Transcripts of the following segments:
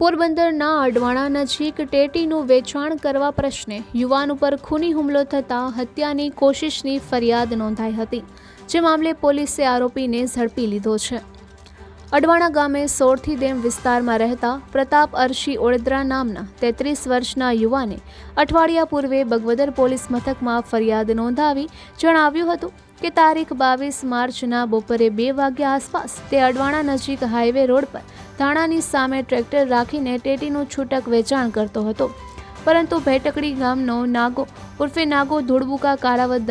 પોરબંદરના અડવાણા નજીક ટેટીનું વેચાણ કરવા પ્રશ્ને યુવાન ઉપર ખૂની હુમલો થતાં હત્યાની કોશિશની ફરિયાદ નોંધાઈ હતી. જે મામલે પોલીસે આરોપીને ઝડપી લીધો છે. અડવાણા ગામે સોળથી ડેમ વિસ્તારમાં રહેતા પ્રતાપ અરશી ઓળદ્રા નામના તેત્રીસ વર્ષના યુવાને અઠવાડિયા પૂર્વે બગવદર પોલીસ મથકમાં ફરિયાદ નોંધાવી જણાવ્યું હતું કે તારીખ બાવીસ માર્ચના બપોરે બે વાગ્યા આસપાસ તે અડવાણા નજીક હાઈવે રોડ પર ધાણાની સામે ટ્રેક્ટર રાખીને ટેટીનું છૂટક વેચાણ કરતો હતો. પરંતુ ભેટકડી ગામનો નાગો ઉર્ફે નાગો ધૂળબુકા કારાવત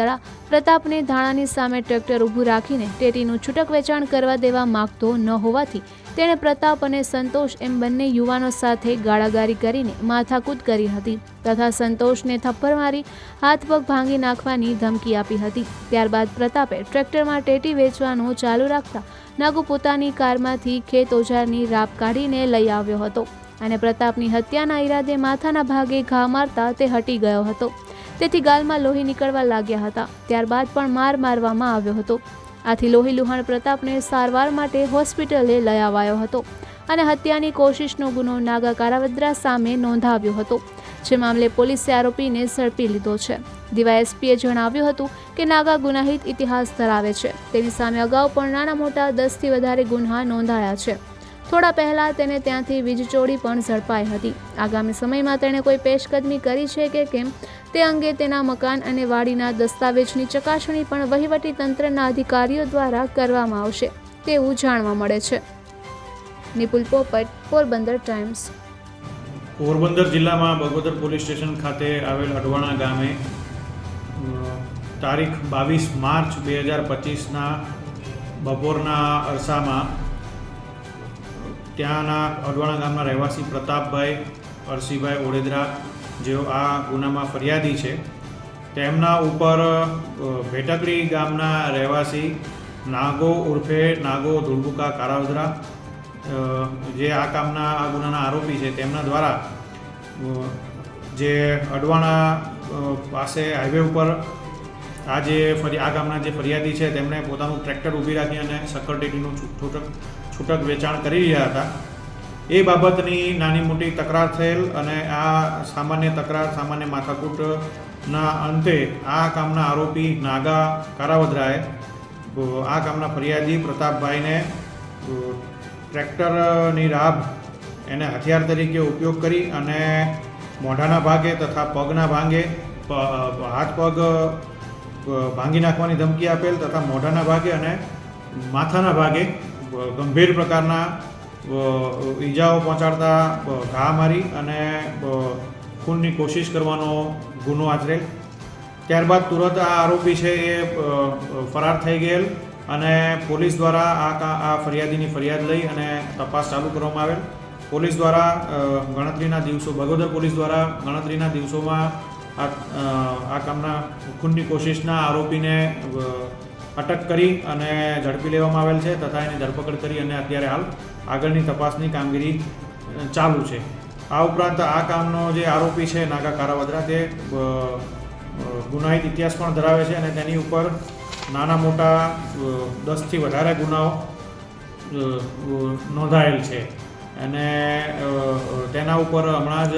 પ્રતાપને ધાણાની સામે ટ્રેક્ટર ઊભું રાખીને ટેટીનું છૂટક વેચાણ કરવા દેવા માગતો ન હોવાથી તેણે પ્રતાપ અને સંતોષ એમ બંને યુવાનો સાથે ગાળાગારી કરીને માથાકૂદ કરી હતી તથા સંતોષને થપ્પડ મારી હાથ પગ ભાંગી નાખવાની ધમકી આપી હતી. ત્યારબાદ પ્રતાપે ટ્રેક્ટરમાં ટેટી વેચવાનું ચાલુ રાખતા નાગુ પોતાની કારમાંથી ખેત ઓજારની રાપ કાઢીને લઈ આવ્યો હતો અને પ્રતાપની હત્યાના ઈરાદે માથાના ભાગે ઘા મારતા તે હટી ગયો હતો. તેથી ગાલમાં લોહી નીકળવા લાગ્યા હતા. ત્યારબાદ પણ માર મારવામાં આવ્યો હતો. આથી લોહી લુહાણ પ્રતાપને સારવાર માટે હોસ્પિટલે લઈ અવાયો હતો અને હત્યાની કોશિશનો ગુનો નાગા કારાવદ્રા સામે નોંધાવ્યો હતો. જે મામલે પોલીસે આરોપીને ઝડપી લીધો છે. ડીવાયએસપીએ જણાવ્યું હતું કે નાગા ગુનાહિત ઇતિહાસ ધરાવે છે. તેની સામે અગાઉ પણ નાના મોટા દસથી વધારે ગુન્હા નોંધાયા છે. થોડા પહેલા તેને ત્યાંથી વીજચોરી પણ ઝડપાઈ હતી. આગામી સમયમાં તેણે કોઈ પેશકદમી કરી છે કે કેમ? તે અંગે તેના મકાન અને વાડીના દસ્તાવેજની ચકાસણી પણ વહીવટી તંત્રના અધિકારીઓ દ્વારા કરવામાં આવશે, તેવું જાણવા મળે છે. નિપુલ પોપટ, પોરબંદર ટાઈમ્સ. પોરબંદર જિલ્લામાં બગોદર પોલીસ સ્ટેશન ખાતે આવેલ અડવાણા ગામે તારીખ બાવીસ માર્ચ બે હજાર પચીસના બપોરના અરસામાં ત્યાંના અડવાણા ગામના રહેવાસી પ્રતાપભાઈ, અરસીભાઈ ઓડેદરા જેઓ આ ગુનામાં ફરિયાદી છે, તેમના ઉપર ભેટકડી ગામના રહેવાસી નાગો ઉર્ફે નાગો ધુળબુકા કારાવદરા જે આ કામના, આ ગુનાના આરોપી છે, તેમના દ્વારા જે અડવાણા પાસે હાઈવે ઉપર આ જે ફરી, આ ગામના જે ફરિયાદી છે, તેમણે પોતાનું ટ્રેક્ટર ઊભી રાખી અને સક્કરટેટીનું છૂટક છૂટક વેચાણ કરી રહ્યા હતા. એ બાબતની નાની મોટી તકરાર થયેલ અને આ સામાન્ય તકરાર, સામાન્ય માથાકૂટના અંતે આ કામના આરોપી નાગા કારાવદરાએ, આ કામના ફરિયાદી પ્રતાપભાઈને, ટ્રેક્ટરની રાબ એને હથિયાર તરીકે ઉપયોગ કરી અને મોઢાના ભાગે તથા પગના ભાંગે હાથ પગ ભાંગી નાખવાની ધમકી આપેલ તથા મોઢાના ભાગે અને માથાના ભાગે, ગંભીર પ્રકારના ઈજાઓ પહોંચાડતા ઘા મારી અને ખૂનની કોશિશ કરવાનો ગુનો આચરેલ. ત્યારબાદ તુરંત આ આરોપી છે એ ફરાર થઈ ગયેલ અને પોલીસ દ્વારા આ આ ફરિયાદીની ફરિયાદ લઈ અને તપાસ ચાલુ કરવામાં આવેલ. પોલીસ દ્વારા ગણતરીના દિવસો બગોદર પોલીસ દ્વારા ગણતરીના દિવસોમાં આ આ કામના, ખૂનની કોશિશના આરોપીને અટક કરી અને ઝડપી લેવામાં આવેલ છે તથા એની ધરપકડ કરી અને અત્યારે હાલ આગળની તપાસની કામગીરી ચાલુ છે. આ ઉપરાંત આ કામનો જે આરોપી છે નાગા કારાવદરા તે ગુનાહિત ઇતિહાસ પણ ધરાવે છે અને તેની ઉપર નાના મોટા દસથી વધારે ગુનાઓ નોંધાયેલ છે. અને તેના ઉપર હમણાં જ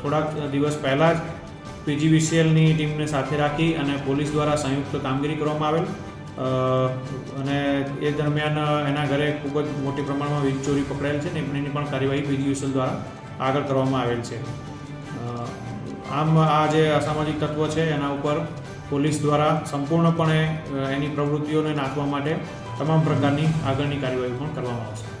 થોડાક દિવસ પહેલાં જ પીજીવીસીએલની ટીમને સાથે રાખી અને પોલીસ દ્વારા સંયુક્ત કામગીરી કરવામાં આવેલ. અને એ દરમિયાન એના ઘરે ખૂબ જ મોટી પ્રમાણમાં વીજ ચોરી પકડાયેલ છે ને એની પણ કાર્યવાહી પીજીવીસીએલ દ્વારા આગળ કરવામાં આવેલ છે. આમ આ જે અસામાજિક તત્વો છે એના ઉપર પોલીસ દ્વારા સંપૂર્ણપણે એની પ્રવૃત્તિઓને નાખવા માટે તમામ પ્રકારની આગળની કાર્યવાહી પણ કરવામાં આવશે.